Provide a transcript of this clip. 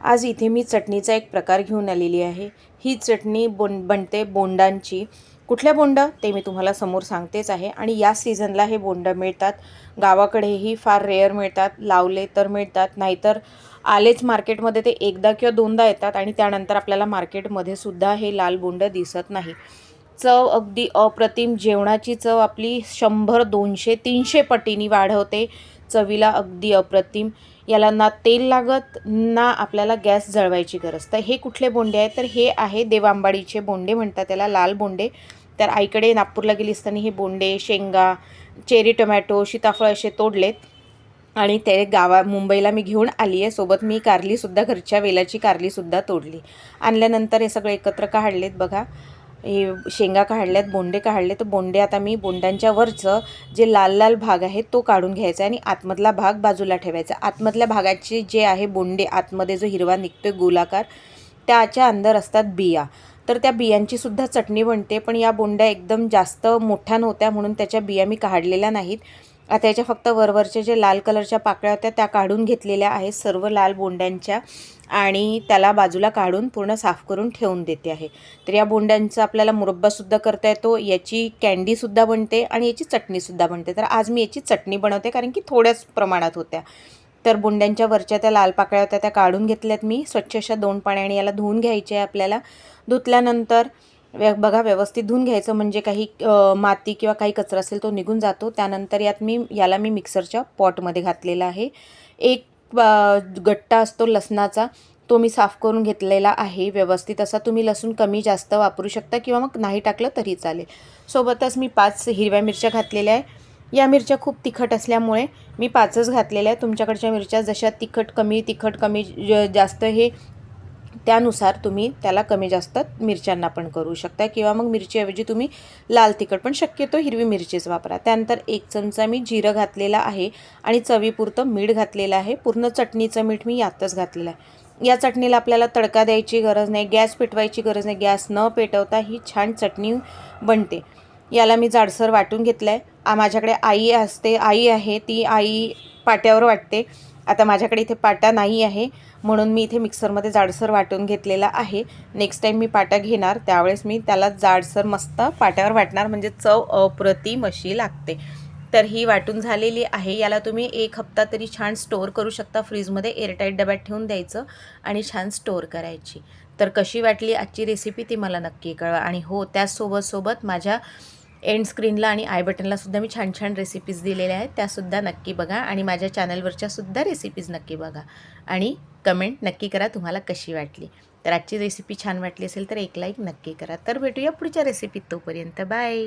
आज इथे मी चटणीचा एक प्रकार घेऊन आलेली आहे. ही चटणी बोन बनते बोंडांची. कुठल्या बोंड? ते मी तुम्हाला समोर सांगतेच आहे. आणि या सीझनला हे बोंड मिळतात. गावाकडेही फार रेअर मिळतात. लावले तर मिळतात. नाहीतर आलेच मार्केटमध्ये ते एकदा किंवा दोनदा येतात आणि त्यानंतर आपल्याला मार्केटमध्ये सुद्धा हे लाल बोंड दिसत नाही. चव अगदी अप्रतिम. जेवणाची चव आपली शंभर दोनशे तीनशे पटीनी वाढवते. चवीला अगदी अप्रतिम. याला ना तेल लागत ना आपल्याला गॅस जळवायची गरज. तर हे कुठले बोंडे आहेत? तर हे आहे देवांबाडीचे बोंडे म्हणतात त्याला लाल बोंडे. तर आईकडे नागपूरला गेली असताना हे बोंडे शेंगा चेरी टोमॅटो सीताफळ असे तोडलेत. आणि ते गावा मुंबईला मी घेऊन आली आहे सोबत मी कारलीसुद्धा घरच्या वेलाची कारलीसुद्धा तोडली. आणल्यानंतर हे सगळे एकत्र काढलेत बघा. हे शेंगा काढल्यात बोंडे काढले तर बोंडे आता मी बोंडांच्या वरचं जे लाल लाल भाग आहे तो काढून घ्यायचा आणि आतमधला भाग बाजूला ठेवायचा. आतमधल्या भागाचे जे आहे बोंडे आतमध्ये जो हिरवा निघतोय गोलाकार त्याच्या अंदर असतात बिया. तर त्या बियांची सुद्धा चटणी बनते पण या बोंड्या एकदम जास्त मोठ्या नव्हत्या म्हणून त्याच्या बिया मी काढलेल्या नाहीत. आता याच्या फक्त वरवरच्या जे लाल कलरच्या पाकळ्या होत्या त्या काढून घेतलेल्या आहेत सर्व लाल बोंड्यांच्या आणि त्याला बाजूला काढून पूर्ण साफ करून ठेवून देते आहे. तर या बोंड्यांचा आपल्याला मुरब्बासुद्धा करता येतो याची कॅन्डीसुद्धा बनते आणि याची चटणीसुद्धा बनते. तर आज मी याची चटणी बनवते कारण की थोड्याच प्रमाणात होत्या. तर बोंड्यांच्या वरच्या त्या लाल पाकळ्या होत्या त्या काढून घेतल्यात मी. स्वच्छ अशा दोन पाण्याने याला धुवून घ्यायचे आहे आपल्याला. धुतल्यानंतर बघा व्यवस्थित धुवून घ्यायचं म्हणजे काही माती किंवा काही कचरा असेल तो निघून जातो. त्यानंतर यात मी याला मी मिक्सरच्या पॉटमध्ये घातलेला आहे. एक गट्टा असतो लसणाचा तो मी साफ करून घेतलेला आहे. व्यवस्थित असा तुम्ही लसूण कमी जास्त वापरू शकता किंवा मग नाही टाकलं तरी चालेल. सोबतच मी पाच हिरव्या मिरच्या घातलेल्या आहे. या मिरच्या खूप तिखट असल्यामुळे मी पाचच घातलेल्या आहे तुमच्याकडच्या मिरच्या जशा तिखट कमी तिखट कमी जास्त हे त्यानुसार तुम्ही त्याला कमी जास्त मिरच्यांना पण करू शकता किंवा मग मिरचीऐवजी तुम्ही लाल तिखट पण शक्यतो हिरवी मिरचीच वापरा. त्यानंतर एक चमचा मी जिरं घातलेला आहे आणि चवीपुरतं मीठ घातलेलं आहे. पूर्ण चटणीचं मीठ मी यातच घातलेलं आहे. या चटणीला आपल्याला तडका द्यायची गरज नाही गॅस पेटवायची गरज नाही. गॅस न पेटवता ही छान चटणी बनते. याला मी जाडसर वाटून घेतलं आहे माझ्याकडे आई असते आई आहे. ती आई पाट्यावर वाटते. आता माझ्याकडे इथे पाटा नाही आहे म्हणून मी इथे मिक्सरमध्ये जाडसर वाटून घेतलेला आहे. नेक्स्ट टाईम मी पाटा घेणार त्यावेळेस मी त्याला जाडसर मस्त पाट्यावर वाटणार म्हणजे चव अप्रतिम अशी लागते. तर ही वाटून झालेली आहे. याला तुम्ही एक हप्ता तरी छान स्टोअर करू शकता. फ्रीजमध्ये एअरटाईट डब्यात ठेवून द्यायचं आणि छान स्टोअर करायची. तर कशी वाटली आजची रेसिपी ती मला नक्की कळवा. आणि हो त्याचसोबत सोबत माझ्या एंड स्क्रीनला आणि आय बटनला सुद्धा मी छान छान रेसिपीज दिलेल्या आहेत. त्यासुद्धा नक्की बघा आणि माझ्या चॅनलवरच्या सुद्धा रेसिपीज नक्की बघा. आणि कमेंट नक्की करा तुम्हाला कशी वाटली. तर आजची रेसिपी छान वाटली असेल तर एक लाईक नक्की करा. तर भेटूया पुढच्या रेसिपीत तोपर्यंत. बाय